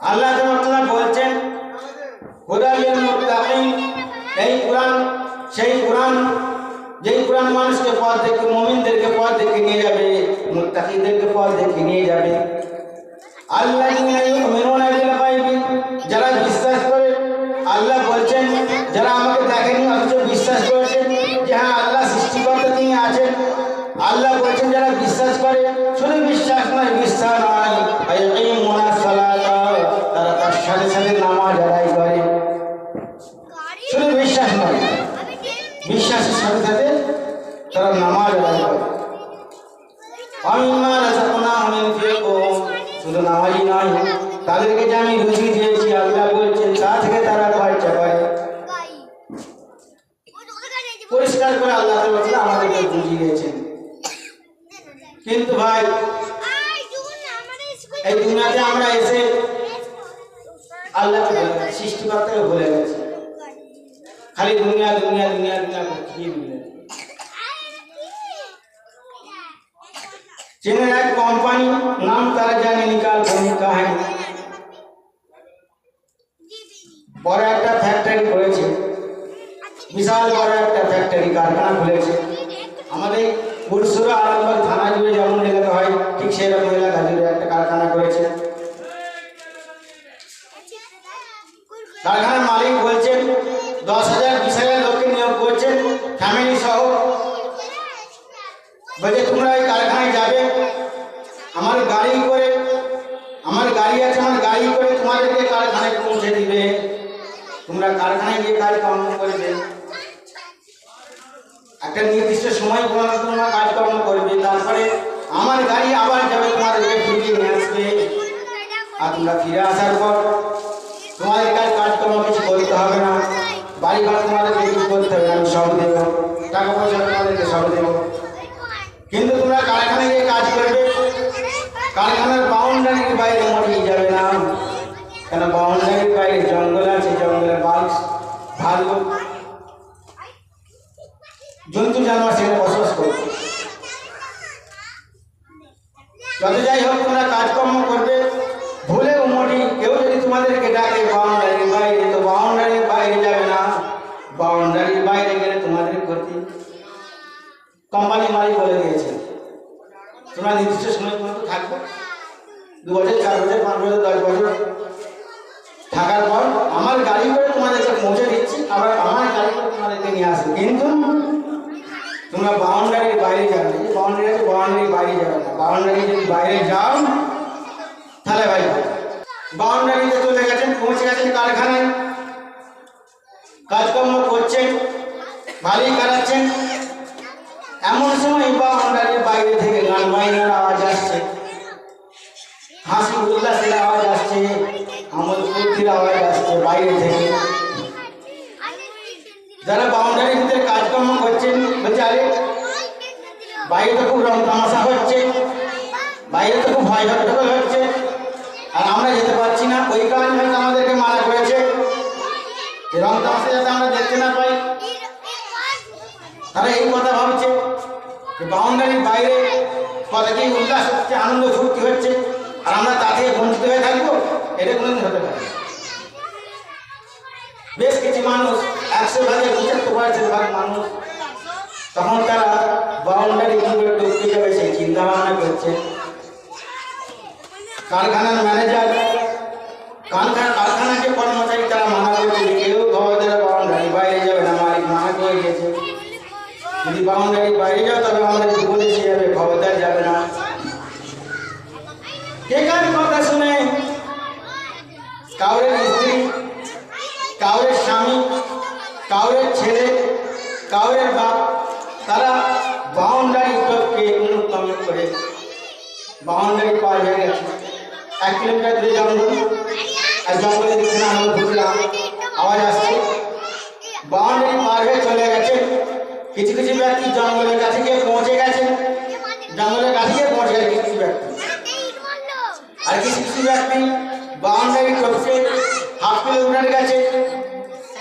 আল্লাহ তাআলা বলছেন এই কোরআন, সেই কোরআন, যেই কোরআন মানুষকে পথ দেখে, মুমিনদেরকে পথ দেখে নিয়ে যাবে, মুত্তাকিদেরকে পথ দেখে নিয়ে যাবে। গায়বি। যারা বিশ্বাস করে, আল্লাহ বলছেন, যারা আমাকে দেখেনি, অথচ বিশ্বাস করেছেন যে হ্যাঁ আল্লাহ সৃষ্টিকর্তা তিনি আছেন। আল্লাহ বলছেন, যারা বিশ্বাস করে, শুধু বিশ্বাস নয় বিশ্বাস নয় পরিষ্কার করে আল্লাহ তাআলা আমাদেরকে বুঝিয়ে দিয়েছেন কিন্তু ভাই এই দুনিয়াতে আমরা এসে আল্লাহকে ভুলে গেছি সৃষ্টিকর্তাকে ভুলে গেছি খালি দুনিয়া দুনিয়া দুনিয়া দুনিয়া করছি কি দুনিয়া चीन एक कंपनी नाम तारा जाने निकाल बनी का है বড় একটা ফ্যাক্টরি করেছে বিশাল বড় একটা ফ্যাক্টরি কারখানা খুলেছে। আমাদের পুরসুরা আরামবাগ থানা জুড়ে যেমন এলাকা হয়, ঠিক সেরকম এলাকা জুড়ে একটা কারখানা করেছে। কারখানার মালিক বলছেন, দশ হাজার, বিশ হাজার লোককে নিয়োগ করছেন ফ্যামিলি সহ। বলছে তোমরা ওই কারখানায় যাবে। আমার গাড়ি করে, আমার গাড়ি আছে, আমার গাড়ি করে তোমাদেরকে কারখানায় পৌঁছে দিবে। তোমরা কারখানায় গিয়ে কাজ কর্ম করবে একটা নির্দিষ্ট সময় পর্যন্ত তোমরা কাজকর্ম করবে, তারপরে আমার গাড়ি আবার যাবে তোমাদেরকে ফিরিয়ে নিয়ে আসবে। আর তোমরা ফিরে আসার পর তোমাদের কাজ কাজকর্ম কিছু করতে হবে না। বাড়ি ঘর তোমাদেরকে কিছু করতে হবে আমি সব দেবো। টাকা পয়সা তোমাদেরকে সব দেবো। কিন্তু তোমরা কারখানায় গিয়ে কাজ করবে। কারখানার বাউন্ডারির বাইরে মরিয়ে যাবে না। কেন? বাউন্ডারির বাইরে জঙ্গল আছে জঙ্গলে বাঘ ভালু জন্তু জানোয়ার সেখানে বসবাস করবে। যত যাই হোক তোমরা কাজকর্ম করবে, ভুলে উমটি, কেউ যদি তোমাদেরকে ডাকে, বাউন্ডারির বাইরে, তো বাউন্ডারির বাইরে যাবে না। বাউন্ডারির বাইরে গেলে তোমাদের ক্ষতি। কোম্পানি মালিক বলে দিয়েছে। তোমরা নির্দিষ্ট সময় পর্যন্ত থাকবে। দু বছর, চার বছর, পাঁচ বছর, দশ বছর থাকার পর আমার গাড়ি করে তোমাদেরকে পৌঁছে দিচ্ছি, আবার আমার গাড়ি করে তোমাদেরকে নিয়ে আসবে। কিন্তু তোমরা বাউন্ডারির বাইরে যাবে না। বাউন্ডারি আছে, বাউন্ডারির বাইরে যাবে না। বাউন্ডারি যদি বাইরে যাও, তাহলে ভাই বাউন্ডারিতে চলে গেছেন, পৌঁছে গেছেন কারখানায়। কাজকর্ম করছেন, ভালোই কাটাচ্ছেন। এমন সময় বাউন্ডারির বাইরে থেকে গান বাইনার আওয়াজ আসছে। হাসি উল্লাসের আওয়াজ আসছে আমল ফুর্তির আওয়াজ আসছে বাইরে থেকে। যারা বাউন্ডারির ভিতরে কাজকর্ম করছেন, বলছে, আরে, বাইরে তো খুব রং তামাশা হচ্ছে, বাইরে তো খুব ভয় হট্টগোল হচ্ছে, আর আমরা যেতে পারছি না। ওই কারণে আমাদেরকে মারা করেছে রং তামাশা যাতে আমরা দেখতে না পাই। তারা এই কথা ভাবছে যে বাউন্ডারির বাইরে কতকেই উল্লাস হচ্ছে, আনন্দ ফুর্তি হচ্ছে, আর আমরা তা থেকে বঞ্চিত হয়ে থাকব, এটা কোনোদিন হতে পারে বেশ কিছু মানুষ একশো ভাগে পঁচাত্তর পার্সেন্ট ভাগ মানুষ। তখন তারা বাউন্ডারি কি করে ঢুকতে যাবে সেই চিন্তা ভাবনা করছে। কারখানার ম্যানেজার, কারখানা কারখানার যে কর্মচারী তারা মানা করছে কেউ ঘরের বাউন্ডারি বাইরে যাবে না, মালিক মানা করে দিয়েছে। যদি বাউন্ডারি বাইরে যাও, তবে আমাদের বিপদে সে যাবে খবরদার যাবে না। কে কার কথা শুনে? কাউরের স্ত্রী, কাউরের স্বামী কাউরের ছেলে কাউরের বাপ, তারা বাউন্ডারি টপকে অনুত্তম করে বাউন্ডারি পার হয়ে গেছে। এক কিলোমিটার দূরে জঙ্গল আর জঙ্গলে দেখছে আমরা ঢুকলাম আওয়াজ আসছে। বাউন্ডারি পার হয়ে চলে গেছে। কিছু কিছু ব্যক্তি জঙ্গলের কাছে গিয়ে পৌঁছে গেছে। জঙ্গলের কাছে গিয়ে পৌঁছে গেছে কিছু ব্যক্তি। আর কিছু কিছু ব্যক্তি বাউন্ডারি টপকে হাফ কিলোমিটার গেছে।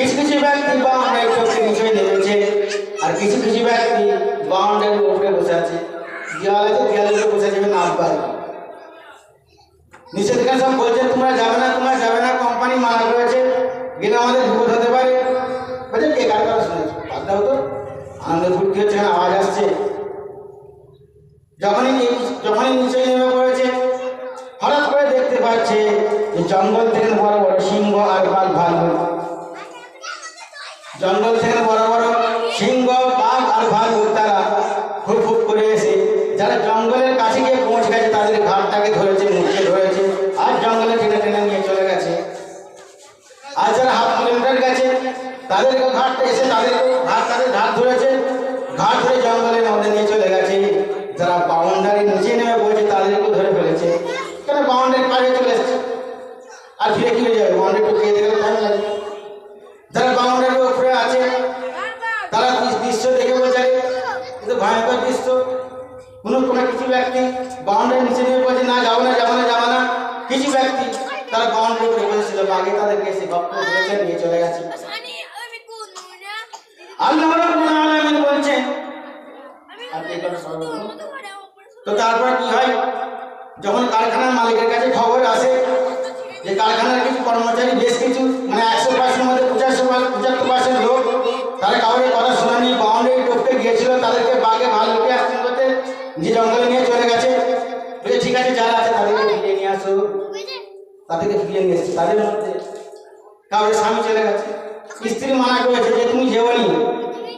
কিছু কিছু ব্যক্তি বাউন্ডারি টপকে নিচে নেমেছে, আর কিছু কিছু ব্যক্তি বাউন্ডারির উপরে বসে আছে। দেওয়াল আছে দেওয়ালের উপরে বসে যাবে নাম পারে নিষেধাজ্ঞা সব বলছে, তোমরা যাবে না, তোমরা যাবে না কোম্পানি মানা করেছে গেলে আমাদের বিপদ হতে পারে। বলছে, কে কার কথা শুনেছো? বাদ দাও তো। আনন্দ ফুর্তি হচ্ছে আওয়াজ আসছে। যখনই নি- যখনই নিচে নেমে পড়েছে, হঠাৎ করে দেখতে পাচ্ছে যে জঙ্গল থেকে বড় বড় সিংহ আর বাঘ। জঙ্গল থেকে বড় বড় সিংহ, বাঘ আর ভাল্লুক তারা ফুট ফুট করে এসে যারা জঙ্গলের কাছে গিয়ে পৌঁছে গেছে, তাদের ঘাটটাকে ধরেছে মুখে ধরেছে, আর জঙ্গলে টেনে টেনে নিয়ে চলে গেছে। আর যারা হাফ কিলোমিটার গেছে, তাদেরকে ঘাটটা এসে তাদেরকে ঘাট, তাদের ঘাট ধরেছে। ঘাট ধরে জঙ্গলের মধ্যে নিয়ে চলে গেছে যারা বাউন্ডারি নিচে নেমে পড়েছে তাদেরকে ধরে ফেলেছে কেন বাউন্ডারি পাড়ে চলে এসেছে আর ফিরে কি হয়ে যাবে বাউন্ডারি তো খেয়ে দেখে টাইম লাগবে যারা বাউন্ডারির উপরে আছে তারা দৃ- দৃশ্য দেখে বোঝায় কিন্তু ভয়ঙ্কর দৃশ্য কোনো কোনো কিছু ব্যক্তি বাউন্ডারি নিচে নেমে পড়েছে, না যাব না যাব না যাব না। কিছু ব্যক্তি তারা বাউন্ডারি উপরে বসেছিল আগে তাদেরকে এসে গপ্প নিয়ে চলে গেছে। তো তারপর কি হয়? যখন কারখানার মালিকের কাছে খবর আসে যে কারখানার কিছু কর্মচারী, বেশ কিছু মানে একশো পার্সেন্ট মধ্যে পঁচাশি পঁচাত্তর পার্সেন্ট লোক, তারা কাউরের কথা শোনানি বাউন্ডারি টপকে গিয়েছিল, তাদেরকে বাঘে ভাল্লুকে আসতে করতে, যে জঙ্গলে নিয়ে আছে যারা আছে তাদেরকে ফিরিয়ে নিয়ে আসো। তাদেরকে ফিরিয়ে নিয়ে এসেছে তাদের মধ্যে কাউরের স্বামী চলে গেছে। স্ত্রী মানা করেছে যে তুমি যেওনি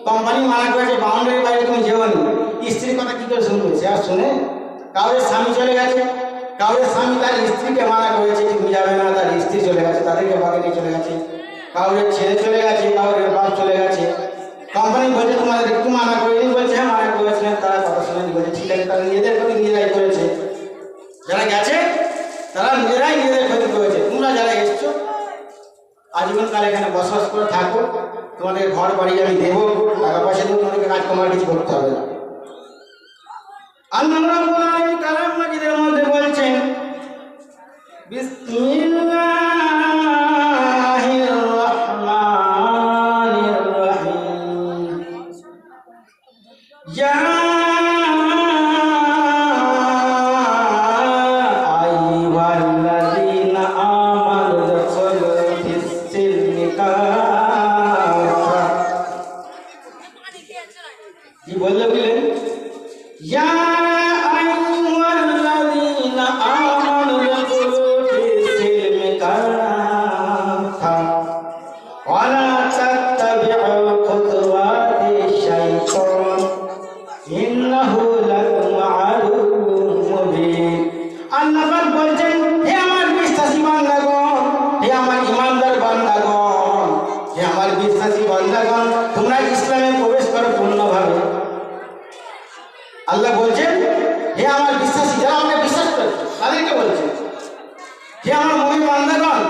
কোম্পানি মানা করেছে বাউন্ডারির বাইরে তুমি যেওনি স্ত্রীর কথা কি করে শুনবে? সে আর শুনে? কাউরের স্বামী চলে গেছে। কাউরের স্বামী তার স্ত্রীকে মানা করেছে তুমি যাবে না তার স্ত্রী চলে গেছে তাদেরকে বাগে নিয়ে চলে গেছে। কাউরের ছেলে চলে গেছে কাউরের বাপ চলে গেছে। কোম্পানি বলছে তোমাদের একটু মানা করেনি। বলছে হ্যাঁ মানা করেছিলেন তারা কথা শুনেনি বলছে ঠিক আছে তারা নিজেদের প্রতি নিজেরাই করেছে। যারা গেছে, তারা নিজেরাই নিজেদের ক্ষতি করেছে। তোমরা যারা এসছো, আজীবন কাল এখানে বসবাস করে থাকো। তোমাদের ঘর বাড়ি আমি দেবো, টাকা পয়সা দেবো তোমাদেরকে কাজ তোমার কিছু করতে হবে না। রহমানির হে আমার মুমিন বান্দাগণ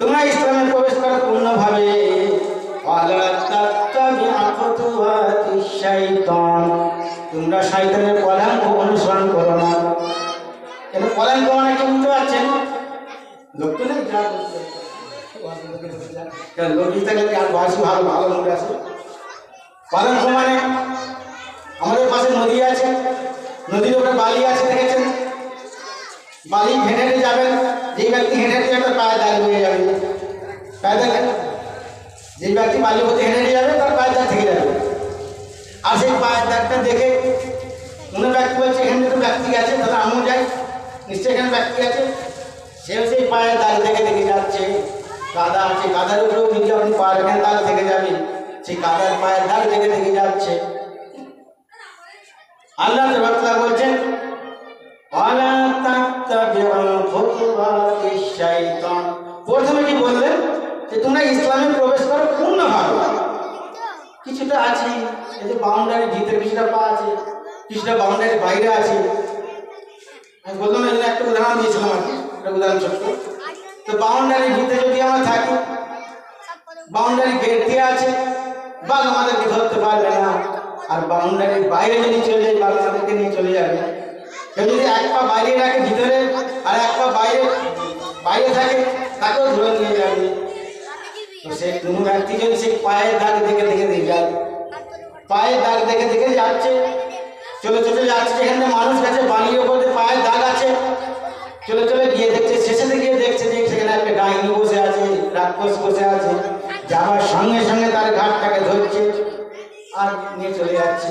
তোমরা ইসলামে প্রবেশ করো পূর্ণভাবে। তোমরা শয়তানের পদাঙ্ক অনুসরণ করো না। কেন পদাঙ্ক মানে কি বুঝতে পারছেন লোক তো নেই থাকলে আর বয়স ভালো ভালো লোক আছে? পদাঙ্ক মানে? আমাদের পাশে নদী আছে। নদীর উপরে বালি আছে। দেখেছেন বালি হেঁটে হেঁটে যাবেন যেই ব্যক্তি হেঁটে হেঁটে যাবে তার পায়ে দাগ হয়ে যাবে পায়ে দাগ যেই ব্যক্তি বালি পথে হেঁটে হেঁটে যাবে তার পায়ের দাগ থেকে যাবে আর সেই পায়ের দাগটা দেখে কোনো ব্যক্তি বলছে এখানে তো ব্যক্তি আছে তাহলে আমিও যাই নিশ্চয়ই এখানে ব্যক্তি আছে সেও সেই পায়ের দাগ দেখে দেখে যাচ্ছে কাদা আছে কাদার উপরেও যদি আপনি পা রাখেন দাগ থেকে যাবে সেই কাদার পায়ের দাগ দেখে দেখে যাচ্ছে আল্লাহ তাআলা বলছেন প্রথমে কি বললেন যে তোমরা ইসলামে প্রবেশ করো পূর্ণভাবে কিছুটা আছে, এই ভিতরে কিছুটা পা আছে, কিছুটা বাউন্ডারি বাইরে আছে। আমি একটা উদাহরণ দিয়েছিলাম আর উদাহরণ ছোট্ট। তো বাউন্ডারির ভিতরে যদি আমরা থাকি বাউন্ডারি গেট দিয়ে আছে, বাঘ আমাদেরকে ধরতে পারবে না। আর বাউন্ডারির বাইরে যদি চলে যায়, বাঘ আমাদেরকে নিয়ে চলে যাবে। যদি এক পা বাইরে রাখে ভিতরে, আর এক পা বাইরে বাইরে থাকে, তাকেও ধরে নিয়ে যাবে। তো সে কোনো ব্যক্তি যদি সেই পায়ের দাগ দেখে দেখে দিয়ে যায়, পায়ের দাগ দেখে দেখে যাচ্ছে, চলে চলে যাচ্ছে, যেখানে মানুষ গেছে বালির ওপরে পায়ের দাগ আছে, চলে চলে গিয়ে দেখছে শেষে গিয়ে দেখছে যে সেখানে একটা ডাইনি বসে আছে, রাক্ষস বসে আছে যাওয়ার সঙ্গে সঙ্গে তার ঘাটটাকে ধরছে, আর নিয়ে চলে যাচ্ছে।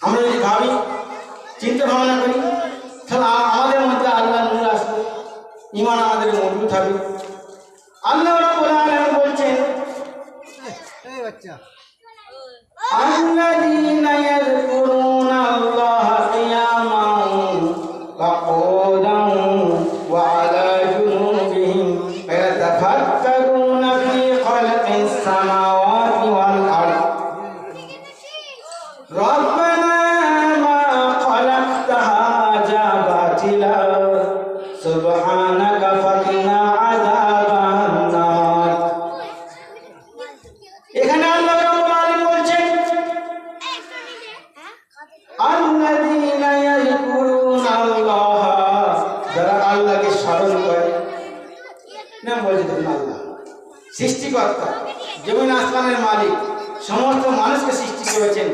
আমরা যদি ভাবি চিন্তা ভাবনা করি তাহলে আমাদের মধ্যে আল্লাহ নূর আসবে ইমান আমাদের মজবুত থাকবে। আল্লাহ বলছেন আল্লাহ মালিক সমস্ত মানুষকে সৃষ্টি করেছেন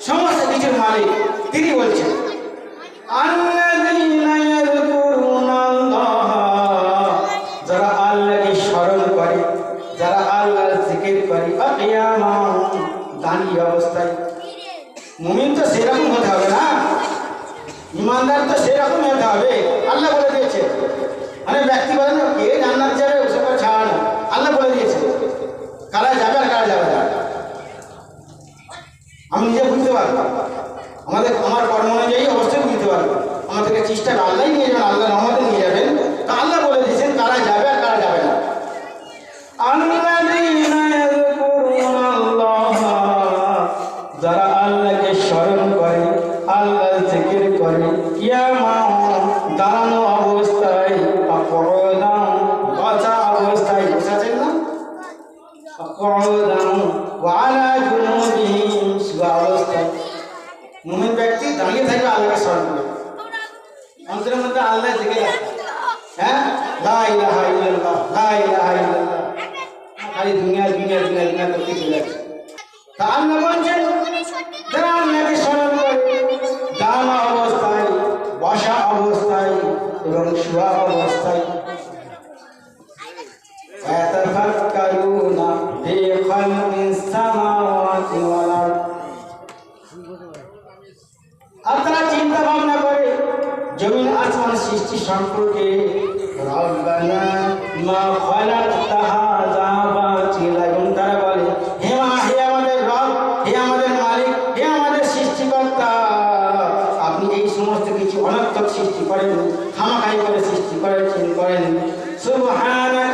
সমস্ত কিছুর মালিক তিনি বলছেন আল্লাযীনা হবে। আল্লাহ বলে দিয়েছে। মানে ব্যক্তি বলে না, কে জান্নাত যাবে আল্লাহ বলে দিয়েছে। কারা যাবে আর কারা যাবে না। আমি নিজে বুঝতে পারব আমাদের আমার কর্ম অনুযায়ী অবশ্যই বুঝতে পারব আমাদেরকে চেষ্টা আল্লাহ নিয়ে যাবেন, আল্লাহ রহমতে নিয়ে যাবেন। তা আল্লাহ বলে অপরাধ ওয়ালা জুনুবিহিম শুয়া অবস্থায় মুমিন ব্যক্তি দাঁড়িয়ে থাকবে আল্লাহকে স্মরণ করে অন্তরের মধ্যে আল্লাহ জেগে যাবে হ্যাঁ লা ইলাহা ইল্লাল্লাহ লা ইলাহা ইল্লাল্লাহ খালি দুনিয়া দুনিয়া দুনিয়া দুনিয়া করতে চলে যাচ্ছে তা আল্লাহ বলছেন যারা আল্লাহকে স্মরণ করে দাঁড়ানো অবস্থায় বসা অবস্থায় এবং শোয়া অবস্থায় সৃষ্টি সম্পর্কে হে মা হে আমাদের হে আমাদের মালিক হে আমাদের আপনি এই সমস্ত কিছু সৃষ্টি করেন খামাখাই করে সৃষ্টি করেছেন করেন সুবহানাকা